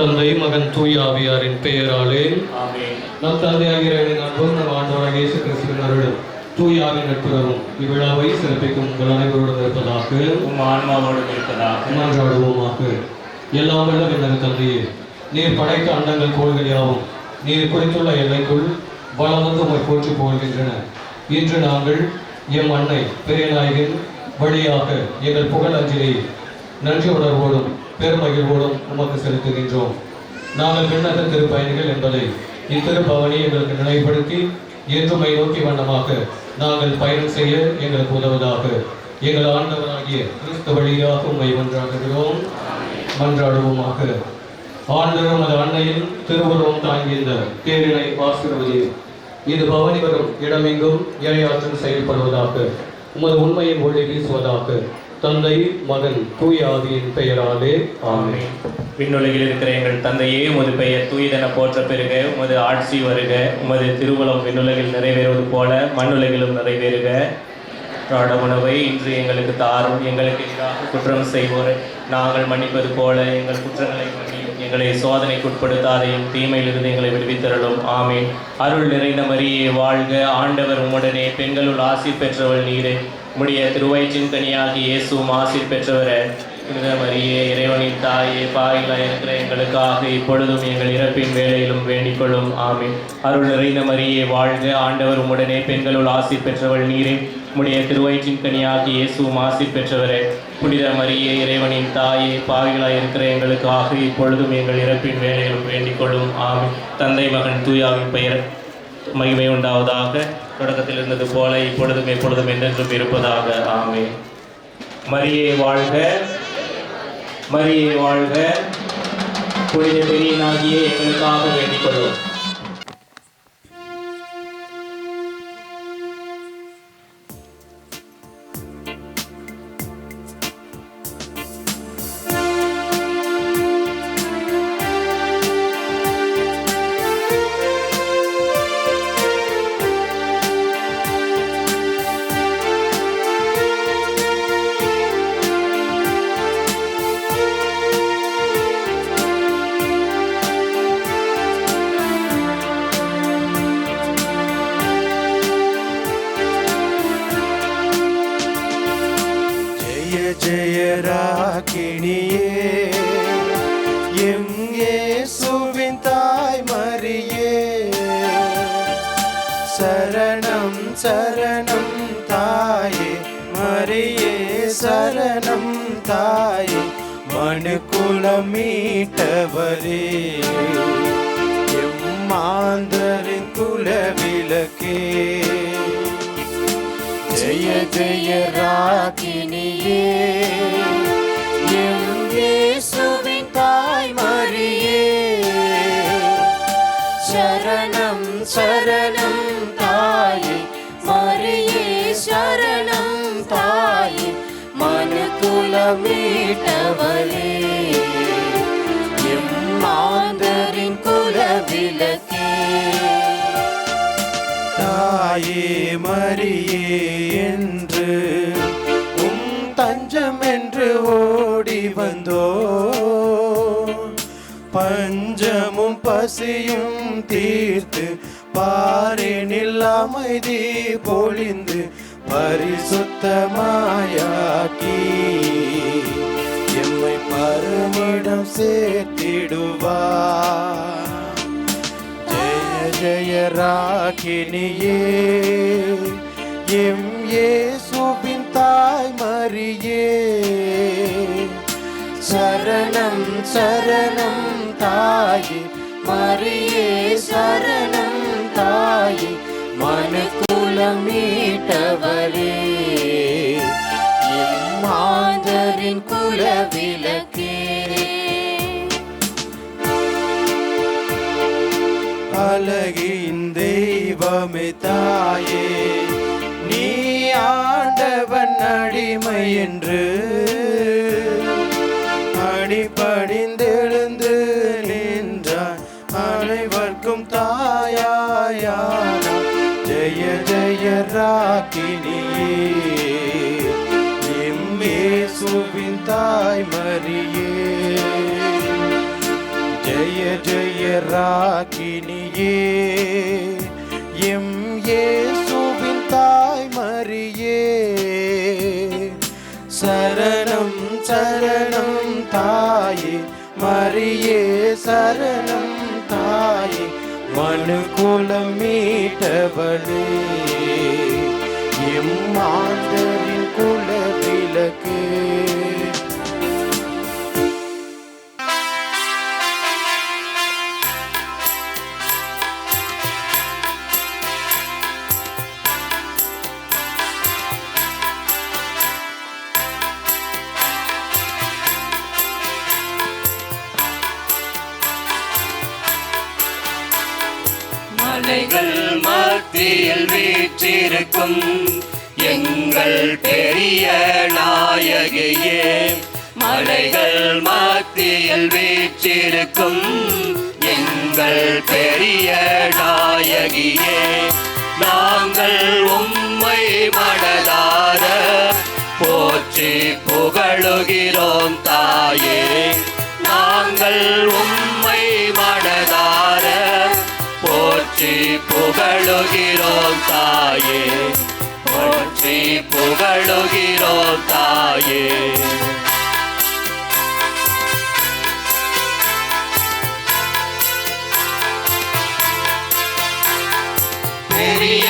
தந்தை மகன் தூய் ஆவியாரின் பெயராலே. நம் தந்தையாகிற அன்பும் நம் ஆண்டவராக இயேசு கிறிஸ்துவின் அருளும் தூய் ஆவின் நட்புறவும் இவ்விழாவை சிறப்பிக்கும் உங்கள் அனைவரோடும் இருப்பதாக. உம் ஆன்மாவோடு இருப்பதாக. மன்றாடுவோமாக எல்லாம் வல்ல விண்ணக தந்தையே நீர் படைத்த அண்டங்கள் கோள்கள் யாவும் நீர் குறித்துள்ள எல்லைக்குள் பலவந்து உம்மை போற்றி போகின்றன. இன்று நாங்கள் எம் அன்னை பெரியநாயகின் வழியாக எங்கள் புகழ் அஞ்சலியை நன்றி உணர்வோடும் பெருமகிழ்வோடும் உமக்கு செலுத்துகின்றோம். நாங்கள் விண்ணக திருப்பயணிகள் என்பதை இத்திருப்பவனி எங்களுக்கு நினைவுபடுத்தி என்றுமை நோக்கி வண்ணமாக நாங்கள் பயணம் செய்ய எங்களுக்கு உதவுவதாக. எங்கள் ஆண்டவராகிய கிறிஸ்து வழியாக உண்மை மன்றாடுகிறோம் மன்றாடுவோமாக. ஆண்டவரும் அது அன்னையின் திருவுருவம் தாங்கி இந்த தேரினை ஆசிர்வதி இது பவனி வரும் இடமெங்கும் ஏழையாற்றும் செயல்படுவதாக உமது உண்மையின் ஒளி வீசுவதாக தந்தை மகன் தூய ஆதியின் பெயராலே ஆமே விண்ணுலகில் இருக்கிற எங்கள் தந்தையே உமது பெயர் தூயதென போற்ற பெருக உமது ஆட்சி வருக உமது திருவலம் விண்ணுலகில் நிறைவேறுவது போல மண்ணுலகிலும் நிறைவேறுக. ராட உணவை இன்று எங்களுக்கு தாரும் எங்களுக்கு எதிராக குற்றம் செய்வோர். நாங்கள் மன்னிப்பது போல எங்கள் குற்றங்களை மன்னியும். எங்களை சோதனைக்குட்படுத்தாதையும் தீமையிலிருந்து எங்களை விடுவித்தரலும் ஆமீன். அருள் நிறைந்த மரியே வாழ்க. ஆண்டவர் உம்முடனே பெண்களுள் ஆசி பெற்றவள் நீரே. முடிய திருவை கனியாகி இயேசுவும் ஆசீர் பெற்றவரே புனித மரியே இறைவனின் தாயே பாயிலாக இருக்கிற எங்களுக்காக இப்பொழுதும் எங்கள் இறப்பின் வேலையிலும் வேண்டிக்கொள்ளும். ஆமீன். அருள் நிறைந்த மரியே வாழ்க ஆண்டவர் உடனே பெண்களுள் ஆசி பெற்றவள் நீரே. முடிய திருவயிற்றின் கனியாகி இயேசுவும் ஆசி பெற்றவரே புனித மரியே இறைவனின் தாயே பாவிகளாக இருக்கிற எங்களுக்காக இப்பொழுதும் எங்கள் இறப்பின் வேலையிலும் வேண்டிக்கொள்ளும். ஆமீன். தந்தை மகன் தூயாவின் பெயர். மகிமை உண்டாவதாக. தொடக்கத்தில் இருந்தது போல இப்பொழுதும் எப்பொழுதும் என்றென்றும் இருப்பதாக. ஆமே மரியே வாழ்க. மரியே வாழ்க. புனித பெரியனாகியே எங்களுக்காக வேண்டிக் மரியே சரணம் தாயே மனுக்குலம் மீட்டவரே எம் மாந்தரின் குலவிளக்கே. ஜெய ஜெய ராகினியே. எம் இயேசுவின் தாய் மரியே. சரணம் சரணம் மனுக்குல மீட்டவளே எம் மாந்தரின் குலவிளக்கே. தாயே மரியே என்று உம் தஞ்சம் என்று ஓடி வந்தோ. பஞ்சமும் பசியும் தீர்த்து பாரினில் அமைதி பொழிந்து பரிசுத்தமாயாக்கி எம்மை பரமிடம் சேர்த்திடுவார். ஜெய ஜெய ராகினியே எம் இயேசுவின் தாய் மரியே சரணம் சரணம் தாயே மரியே சரணம் தாயே மனுக்குலம் மீட்டவரே மாதரின் மாந்தரின் குலவிளக்கே. அழகின் தெய்வமே தாயே நீ ஆண்டவன் அடிமை என்று. அடிபடிந்தெழுந்து நின்றான் அனைவர்க்கும் தாயாயா. ஜெய எம்மேசுவின் தாய் மரியே. ஜெய ஜெய ராகினியே எம் ஏசுவின் தாய் மரியே சரணம் சரணம் தாயே மரியே சரணம் தாயே மனு குலம் மீட்டவளே. எம் ஆண்டரின் குல விளக்கே யானைகள் மத்தியில் வீற்றிருக்கும். எங்கள் பெரிய நாயகியே மலைகள் மத்தியில் வீற்றிருக்கும். எங்கள் பெரிய நாயகியே நாங்கள் உம்மை மனதார போற்றி புகழுகிறோம் தாயே. நாங்கள் உம்மை மனதார போற்றி புகழுகிறோம் தாயே. போற்றி புகழுகிறோம் தாயே. பெரிய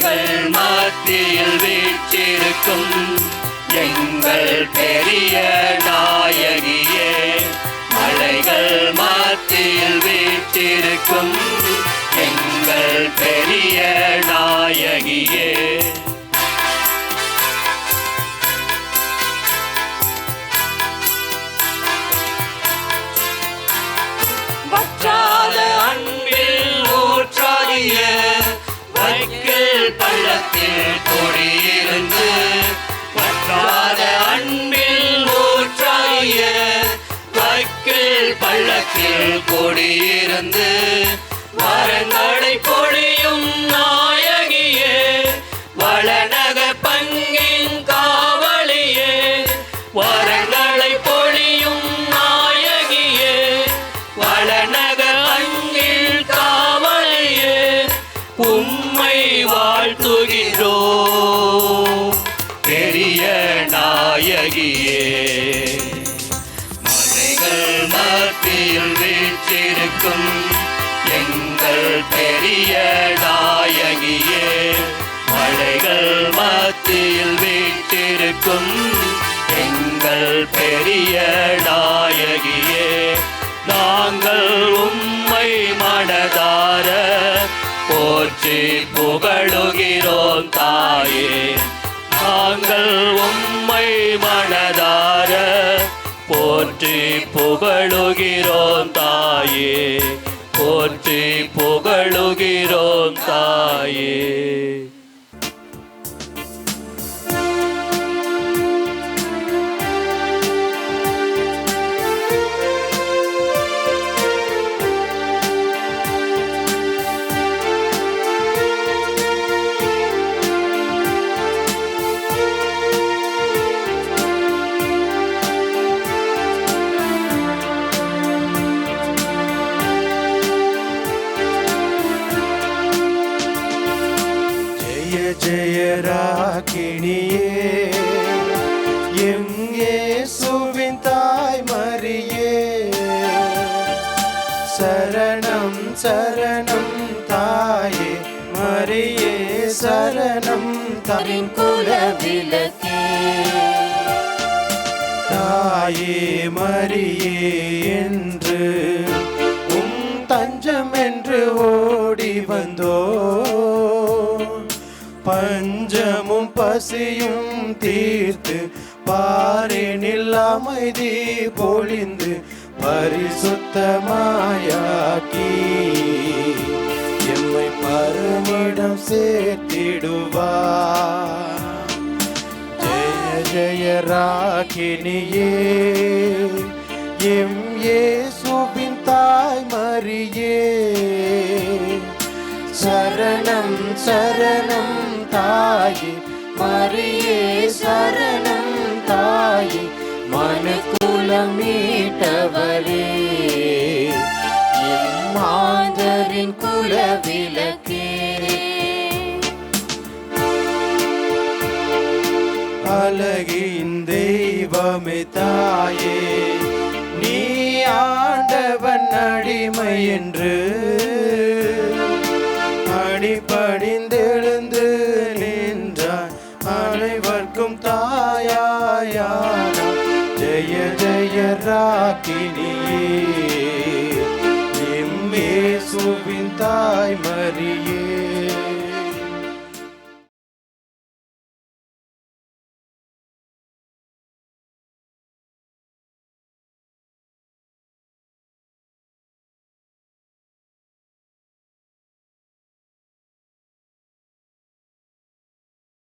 எங்கள் மத்தியில் வீற்றிருக்கும் எங்கள் பெரிய நாயகியே மலைகள் மத்தியில் வீற்றிருக்கும் எங்கள் பெரிய நாயகியே. பள்ளத்தில் கொடியிருந்து வரங்களை பொழியும் நாயகியே வளநக பங்கின் காவலியே வரங்களை பொழியும் நாயகியே வளநக பங்கில் காவலியே உம்மை வாழ்த்துகிறோ பெரிய நாயகியே. பெரிய நாயகியே மலைகள் மத்தியில் வீட்டிருக்கும் எங்கள் பெரிய நாயகியே நாங்கள் உம்மை மனதார போற்றி புகழுகிறோம் தாயே. நாங்கள் உம்மை மனதார போற்றி புகழுகிறோம் தாயே. புகழுகிறோம் சரணம் தரின் குல விளக்கே தாயே மரியே என்று உம் தஞ்சம் என்று ஓடி வந்தோ. பஞ்சமும் பசியும் தீர்த்து பாரினில் அமைதி பொழிந்து பரிசுத்தமாயாக்கி. பரமிடம் சேர்த்திடுவார் ஜெய ஜெய ராகினியே எம் ஏசுவின் தாய் மரியே சரணம் சரணம் தாயே மரியே சரணம் தாயே மனுக்குலம் மீட்டவரே எம் மாந்தரின் குலவிளக்கே அழகின் தெய்வமே தாயே. நீ ஆண்டவன் அடிமை என்று அடிபணிந்தெழுந்து நின்றார் அனைவர்க்கும் தாயாயான ஜெய ஜெய ராக்கினியே. எம்மே சுவின் தாய் மரியே.